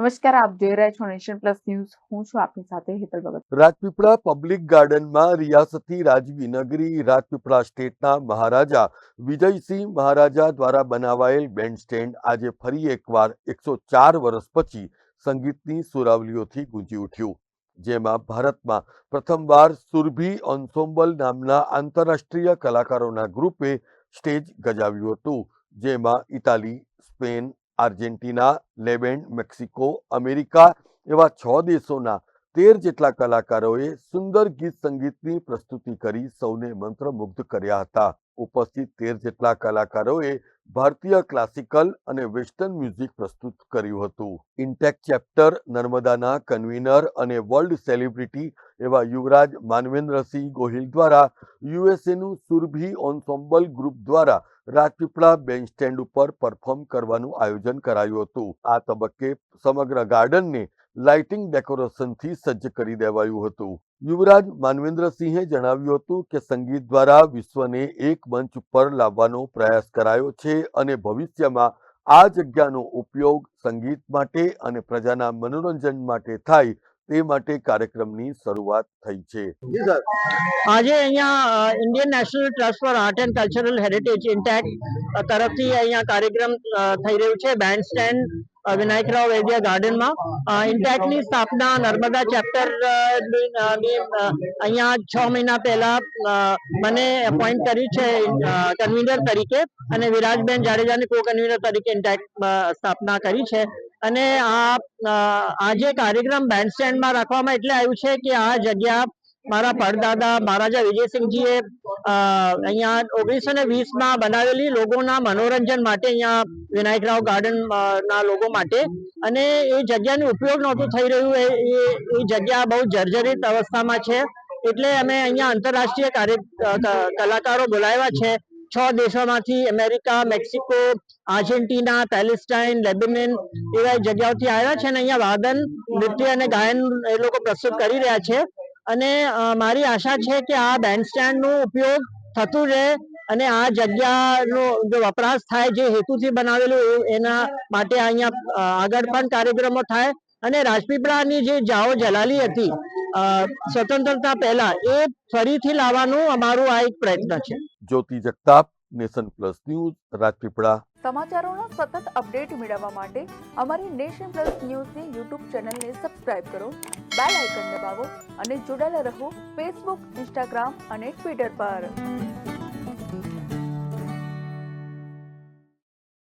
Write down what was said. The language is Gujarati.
નમસ્કાર, આપ જોઈ રહ્યા છો નેશન પ્લસ ન્યૂઝ. હું છું આપની સાથે હેતલ ભગત. રાજપીપળા પબ્લિક ગાર્ડનમાં રિયાસતી રાજવી નગરી, રાજપીપળા સ્ટેટના મહારાજા વિજયસિંહ મહારાજા દ્વારા બનાવાયેલ બેન્ડ આજે ફરી એકવાર એકસો ચાર વર્ષ પછી સંગીતની સુરાવલીઓથી ગુંજી ઉઠ્યું. જેમાં ભારતમાં પ્રથમવાર સુરભી ઓન્સોમ્બલ નામના આંતરરાષ્ટ્રીય કલાકારોના ગ્રુપે સ્ટેજ ગજાવ્યું હતું. જેમાં Italy, Spain Argentina Lebanon Mexico, America એવા છ દેશોના તેર જેટલા કલાકારોએ સુંદર ગીત સંગીતની પ્રસ્તુતિ કરી સૌને મંત્રમુગ્ધ કર્યા હતા. ઉપસ્થિત તેર જેટલા કલાકારોએ ભારતીય ક્લાસિકલ અને વેસ્ટર્ન મ્યુઝિક પ્રસ્તુત કર્યું હતું. ઇન્ટેક ચેપ્ટર, નર્મદાના કન્વીનર અને વર્લ્ડ સેલિબ્રિટી એવા યુવરાજ માનવેન્દ્રસિંહ ગોહિલ દ્વારા યુએસએનું સુરભી ઓન્સોમ્બલ ગ્રુપ દ્વારા રાજપીપળા બેન્ચ સ્ટેન્ડ ઉપર પરફોર્મ કરવાનું આયોજન કરાયું હતું. આ તબક્કે સમગ્ર ગાર્ડનને લાઇટિંગ ડેકોરેશનથી સજ્જ કરી દેવાયું હતું. યુવરાજ માનવેન્દ્રસિંહે જણાવ્યું હતું કે સંગીત દ્વારા વિશ્વને એક મંચ ઉપર લાવવાનો પ્રયાસ કરાયો છે અને ભવિષ્યમાં આ જગ્યાનો ઉપયોગ સંગીત માટે અને પ્રજાના મનોરંજન માટે થાય તે માટે કાર્યક્રમની શરૂઆત થઈ છે. આજે અહીંયા Indian National Trust for Art and Cultural Heritage INTACH તરફથી અહીંયા કાર્યક્રમ થઈ રહ્યું છે બેન્ડ સ્ટેન્ડ વિનાયકરાવ વૈદ્ય ગાર્ડનમાં ઇન્ટેકની સ્થાપના નર્મદા ચેપ્ટરની અહીંયા છ મહિના પહેલા મને એપોઇન્ટ કરી છે કન્વીનર તરીકે અને વિરાજબેન જાડેજાને કો કન્વીનર તરીકે ઇન્ટેક સ્થાપના કરી છે. અને આ આ જે કાર્યક્રમ બેન્ડસ્ટેન્ડમાં રાખવામાં એટલે આવ્યું છે કે આ જગ્યા મારા પરદાદા, મહારાજા વિજયસિંહજીએ અહીંયા ઓગણીસો ને વીસમાં બનાવેલી લોકોના મનોરંજન માટે અહીંયા વિનાયકરાવ ગાર્ડન ના લોકો માટે. અને એ જગ્યાનો ઉપયોગ નહોતું થઈ રહ્યું. એ જગ્યા બહુ જર્જરિત અવસ્થામાં છે. એટલે અમે અહીંયા આંતરરાષ્ટ્રીય કાર્ય કલાકારો બોલાવ્યા છે. છ દેશોમાંથી America, Mexico, Argentina, Palestine, Lebanon એવા જગ્યાઓથી આવ્યા છે અને અહીંયા વાદન, નૃત્ય અને ગાયન એ લોકો પ્રસ્તુત કરી રહ્યા છે. અને મારી આશા છે કે આ બેન્ડ સ્ટેન્ડનો ઉપયોગ થતું રહે અને આ જગ્યાનો જો વપરાશ થાય, જે હેતુથી બનાવેલું એના માટે અહીંયા આગળ પણ કાર્યક્રમો થાય. અને રાજપીપળાની જે જાઓ જલાલી હતી સ્વતંત્રતા પહેલા એ ફરીથી લાવવાનું અમારું આ એક પ્રયત્ન છે. Jyoti Jagtap, Nation Plus News Rajpipla સમાચારોનો સતત અપડેટ મેળવવા માટે અમારી નેશન પ્લસ ન્યૂઝની યુટ્યુબ ચેનલને સબસ્ક્રાઇબ કરો, બેલ આઇકન દબાવો અને જોડાયેલા રહો ફેસબુક, ઇન્સ્ટાગ્રામ અને ટ્વિટર પર.